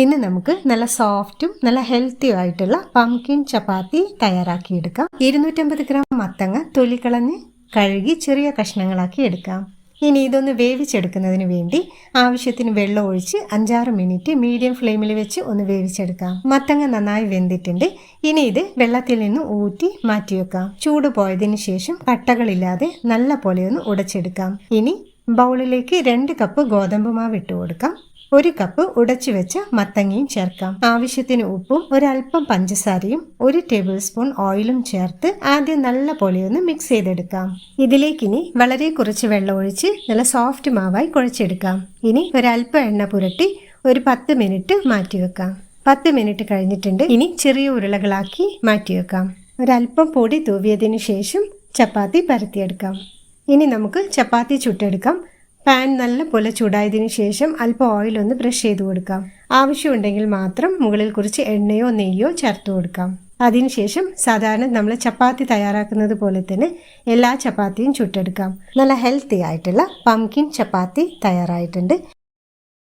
ഇന്ന് നമുക്ക് നല്ല സോഫ്റ്റും നല്ല ഹെൽത്തിയും ആയിട്ടുള്ള പംകിൻ ചപ്പാത്തി തയ്യാറാക്കിയെടുക്കാം. ഇരുന്നൂറ്റമ്പത് ഗ്രാം മത്തങ്ങ തൊലിക്കളഞ്ഞ് കഴുകി ചെറിയ കഷ്ണങ്ങളാക്കി എടുക്കാം. ഇനി ഇതൊന്ന് വേവിച്ചെടുക്കുന്നതിന് വേണ്ടി ആവശ്യത്തിന് വെള്ളം ഒഴിച്ച് അഞ്ചാറ് മിനിറ്റ് മീഡിയം ഫ്ലെയിമിൽ വെച്ച് ഒന്ന് വേവിച്ചെടുക്കാം. മത്തങ്ങ നന്നായി വെന്തിട്ടുണ്ട്. ഇനി ഇത് വെള്ളത്തിൽ നിന്ന് ഊറ്റി മാറ്റി വെക്കാം. ചൂട് പോയതിന് ശേഷം കട്ടകളില്ലാതെ നല്ല പോലെ ഒന്ന് ഉടച്ചെടുക്കാം. ഇനി ബൗളിലേക്ക് രണ്ട് കപ്പ് ഗോതമ്പ് മാവ് ഇട്ട് കൊടുക്കാം. ഒരു കപ്പ് ഉടച്ചു വെച്ച മത്തങ്ങയും ചേർക്കാം. ആവശ്യത്തിന് ഉപ്പും ഒരല്പം പഞ്ചസാരയും ഒരു ടേബിൾ സ്പൂൺ ഓയിലും ചേർത്ത് ആദ്യം നല്ല പോലെ ഒന്ന് മിക്സ് ചെയ്തെടുക്കാം. ഇതിലേക്ക് ഇനി വളരെ കുറച്ച് വെള്ളം ഒഴിച്ച് നല്ല സോഫ്റ്റ് മാവായി കുഴച്ചെടുക്കാം. ഇനി ഒരല്പം എണ്ണ പുരട്ടി ഒരു പത്ത് മിനിറ്റ് മാറ്റി വെക്കാം പത്ത് മിനിറ്റ് കഴിഞ്ഞിട്ടുണ്ട്. ഇനി ചെറിയ ഉരുളകളാക്കി മാറ്റി വെക്കാം ഒരല്പം പൊടി തൂവിയതിനു ശേഷം ചപ്പാത്തി പരത്തിയെടുക്കാം. ഇനി നമുക്ക് ചപ്പാത്തി ചുട്ടെടുക്കാം. പാൻ നല്ല പോലെ ചൂടായതിനു ശേഷം അല്പം ഓയിൽ ഒന്ന് ബ്രഷ് ചെയ്ത് കൊടുക്കാം. ആവശ്യമുണ്ടെങ്കിൽ മാത്രം മുകളിൽ കുറച്ച് എണ്ണയോ നെയ്യോ ചേർത്ത് കൊടുക്കാം. അതിനുശേഷം സാധാരണ നമ്മൾ ചപ്പാത്തി തയ്യാറാക്കുന്നത് പോലെ തന്നെ എല്ലാ ചപ്പാത്തിയും ചുട്ടെടുക്കാം. നല്ല ഹെൽത്തി ആയിട്ടുള്ള പംകിൻ ചപ്പാത്തി തയ്യാറായിട്ടുണ്ട്.